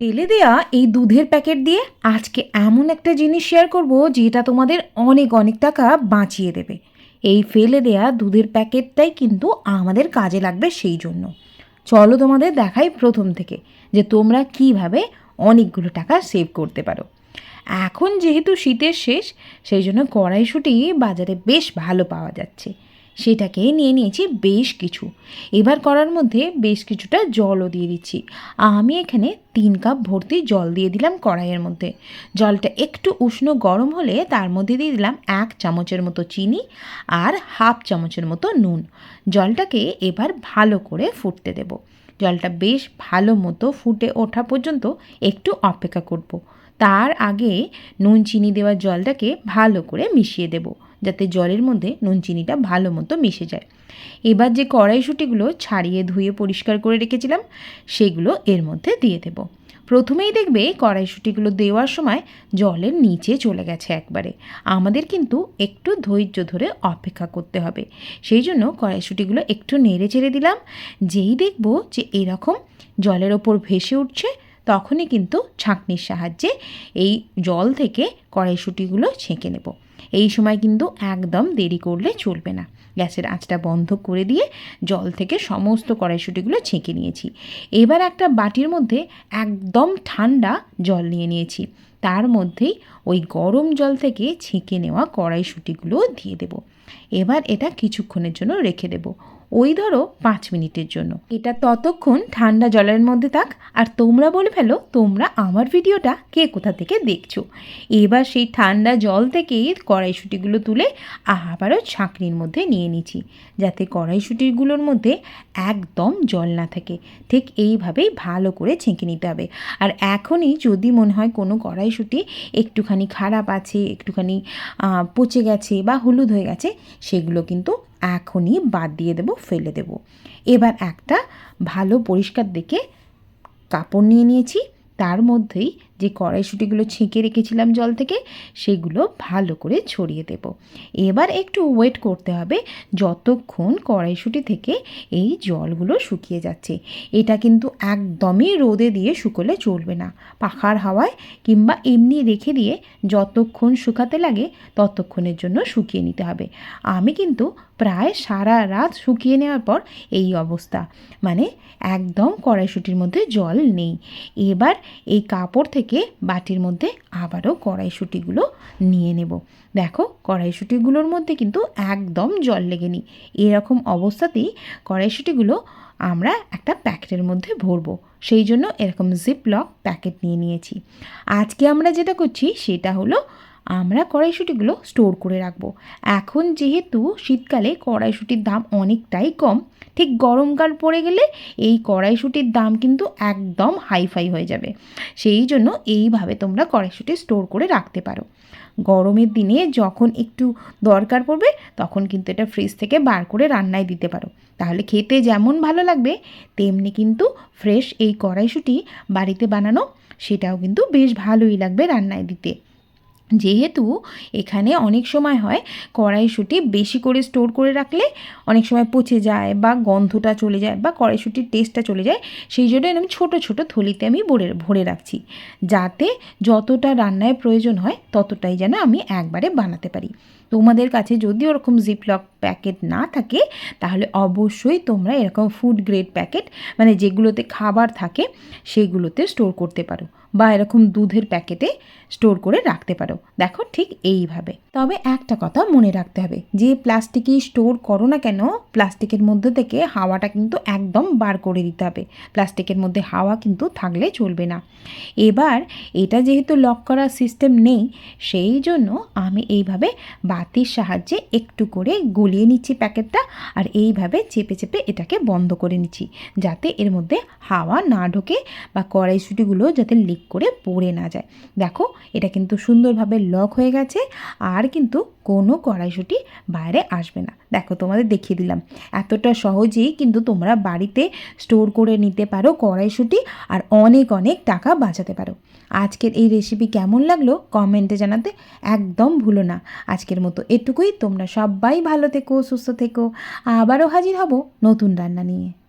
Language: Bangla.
ফেলে দেয়া এই দুধের প্যাকেট দিয়ে আজকে এমন একটা জিনিস শেয়ার করব যেটা তোমাদের অনেক অনেক টাকা বাঁচিয়ে দেবে। এই ফেলে দেয়া দুধের প্যাকেটটাই কিন্তু আমাদের কাজে লাগবে সেই জন্য। চলো তোমাদের দেখাই প্রথম থেকে যে তোমরা কীভাবে অনেকগুলো টাকা সেভ করতে পারো। এখন যেহেতু শীতের শেষ, সেই জন্য কড়াইশুঁটি বাজারে বেশ ভালো পাওয়া যাচ্ছে। সেটাকে নিয়ে নিয়েছি বেশ কিছু। এবার করার মধ্যে বেশ কিছুটা জলও দিয়ে দিচ্ছি। আমি এখানে তিন কাপ ভর্তি জল দিয়ে দিলাম কড়াইয়ের মধ্যে। জলটা একটু উষ্ণ গরম হলে তার মধ্যে দিয়ে দিলাম এক চামচের মতো চিনি আর হাফ চামচের মতো নুন। জলটাকে এবার ভালো করে ফুটতে দেব। জলটা বেশ ভালো মতো ফুটে ওঠা পর্যন্ত একটু অপেক্ষা করব। তার আগে নুন চিনি দেওয়া জলটাকে ভালো করে মিশিয়ে দেব। যাতে জলের মধ্যে নুন চিনিটা ভালো মতো মিশে যায়। এবার যে কড়াইশুঁটিগুলো ছাড়িয়ে ধুয়ে পরিষ্কার করে রেখেছিলাম, সেগুলো এর মধ্যে দিয়ে দেব। প্রথমেই দেখবে কড়াইশুঁটিগুলো দেওয়ার সময় জলের নিচে চলে গেছে একবারে। আমাদের কিন্তু একটু ধৈর্য ধরে অপেক্ষা করতে হবে। সেই জন্য কড়াইশুঁটিগুলো একটু নেড়ে চেড়ে দিলাম। যেই দেখব যে এরকম জলের ওপর ভেসে উঠছে, তখনই কিন্তু ছাঁকনির সাহায্যে এই জল থেকে কড়াইশুঁটিগুলো ছেঁকে নেব। এই সময় কিন্তু একদম দেরি করলে চলবে না। গ্যাসের আঁচটা বন্ধ করে দিয়ে জল থেকে সমস্ত কড়াইশুটিগুলো ছেঁকে নিয়েছি। এবার একটা বাটির মধ্যে একদম ঠান্ডা জল নিয়ে নিয়েছি। তার মধ্যেই ওই গরম জল থেকে ছেঁকে নেওয়া কড়াইশুটিগুলো দিয়ে দেব। এবার এটা কিছুক্ষণের জন্য রেখে দেব। ওই ধরো পাঁচ মিনিটের জন্য। এটা ততক্ষণ ঠান্ডা জলের মধ্যে থাক, আর তোমরা বলে ফেলো তোমরা আমার ভিডিওটা কে কোথা থেকে দেখছ। এবার সেই ঠান্ডা জল থেকেই কড়াইশুঁটিগুলো তুলে আবারও ছাঁকনির মধ্যে নিয়ে নিচ্ছি, যাতে কড়াইশুঁটিগুলোর মধ্যে একদম জল না থাকে। ঠিক এইভাবেই ভালো করে ছেঁকে নিতে হবে। আর এখনই যদি মনে হয় কোনো কড়াইশুঁটি একটুখানি খারাপ আছে, একটুখানি পচে গেছে বা হলুদ হয়ে গেছে, সেগুলো কিন্তু এখনই বাদ দিয়ে দেব, ফেলে দেব। এবার একটা ভালো পরিষ্কার দেখে কাপড় নিয়ে নিয়েছি। তার মধ্যেই যে কড়াইশুঁটিগুলো ছেঁকে রেখেছিলাম জল থেকে, সেগুলো ভালো করে ছড়িয়ে দেব। এবার একটু ওয়েট করতে হবে যতক্ষণ কড়াইশুঁটি থেকে এই জলগুলো শুকিয়ে যাচ্ছে। এটা কিন্তু একদমই রোদে দিয়ে শুকোলে চলবে না। পাখার হাওয়ায় কিংবা এমনি রেখে দিয়ে যতক্ষণ শুকাতে লাগে, ততক্ষণের জন্য শুকিয়ে নিতে হবে। আমি কিন্তু প্রায় সারা রাত শুকিয়ে নেওয়ার পর এই অবস্থা। মানে একদম কড়াইশুঁটির মধ্যে জল নেই। এবার এই কাপড় থেকে বাটির মধ্যে আবারও কড়াইশুঁটিগুলো নিয়ে নেব। দেখো, কড়াইশুঁটিগুলোর মধ্যে কিন্তু একদম জল লেগেনি। এরকম অবস্থাতেই কড়াইশুঁটিগুলো আমরা একটা প্যাকেটের মধ্যে ভরবো। সেই জন্য এরকম জিপ লক প্যাকেট নিয়ে নিয়েছি। আজকে আমরা যেটা করছি, সেটা হলো আমরা কড়াইশুঁটিগুলো স্টোর করে রাখব। এখন যেহেতু শীতকালে কড়াইশুঁটির দাম অনেকটাই কম, ঠিক গরমকাল পড়ে গেলে এই কড়াইশুঁটির দাম কিন্তু একদম হাইফাই হয়ে যাবে। সেই জন্য এইভাবে তোমরা কড়াইশুঁটি স্টোর করে রাখতে পারো। গরমের দিনে যখন একটু দরকার পড়বে, তখন কিন্তু এটা ফ্রিজ থেকে বার করে রান্নায় দিতে পারো। তাহলে খেতে যেমন ভালো লাগবে, তেমনি কিন্তু ফ্রেশ এই কড়াইশুঁটি বাড়িতে বানানো, সেটাও কিন্তু বেশ ভালোই লাগবে রান্নায় দিতে। যেহেতু এখানে অনেক সময় হয় কড়াইশুঁটি বেশি করে স্টোর করে রাখলে অনেক সময় পচে যায় বা গন্ধটা চলে যায় বা কড়াইশুঁটির টেস্টটা চলে যায়, সেই জন্য আমি ছোটো ছোটো থলিতে আমি ভরে ভরে রাখছি। যাতে যতটা রান্নায় প্রয়োজন হয় ততটাই যেন আমি একবারে বানাতে পারি। তোমাদের কাছে যদি ওরকম জিপলক প্যাকেট না থাকে, তাহলে অবশ্যই তোমরা এরকম ফুড গ্রেড প্যাকেট মানে যেগুলোতে খাবার থাকে, সেগুলোতে স্টোর করতে পারো। বা এরকম দুধের প্যাকেটে স্টোর করে রাখতে পারো। দেখো ঠিক এইভাবে। তবে একটা কথা মনে রাখতে হবে, যে প্লাস্টিকে স্টোর করো না কেন, প্লাস্টিকের মধ্যে থেকে হাওয়াটা কিন্তু একদম বার করে দিতে হবে। প্লাস্টিকের মধ্যে হাওয়া কিন্তু থাকলে চলবে না। এবার এটা যেহেতু লক করার সিস্টেম নেই, সেই জন্য আমি এইভাবে বাতির সাহায্যে একটু করে গলিয়ে নিচ্ছি প্যাকেটটা আর এইভাবে চেপে চেপে এটাকে বন্ধ করে নিচ্ছি, যাতে এর মধ্যে হাওয়া না ঢোকে বা কড়াইশুটিগুলো যাতে লিক করে পড়ে না যায়। দেখো, এটা কিন্তু সুন্দরভাবে লক হয়ে গেছে আর কিন্তু কোনো কড়াইশুটি বাইরে আসবে না। দেখো, তোমাদের দেখিয়ে দিলাম। এতটা সহজেই কিন্তু তোমরা বাড়িতে স্টোর করে নিতে পারো কড়াইশুটি আর অনেক অনেক টাকা বাঁচাতে পারো। আজকের এই রেসিপি কেমন লাগল কমেন্টে জানাতে একদম ভুলো না। আজকের মতো এটুকুই। তোমরা সবাই ভালো থেকো, সুস্থ থেকো। আবারও হাজির হব নতুন রান্না নিয়ে।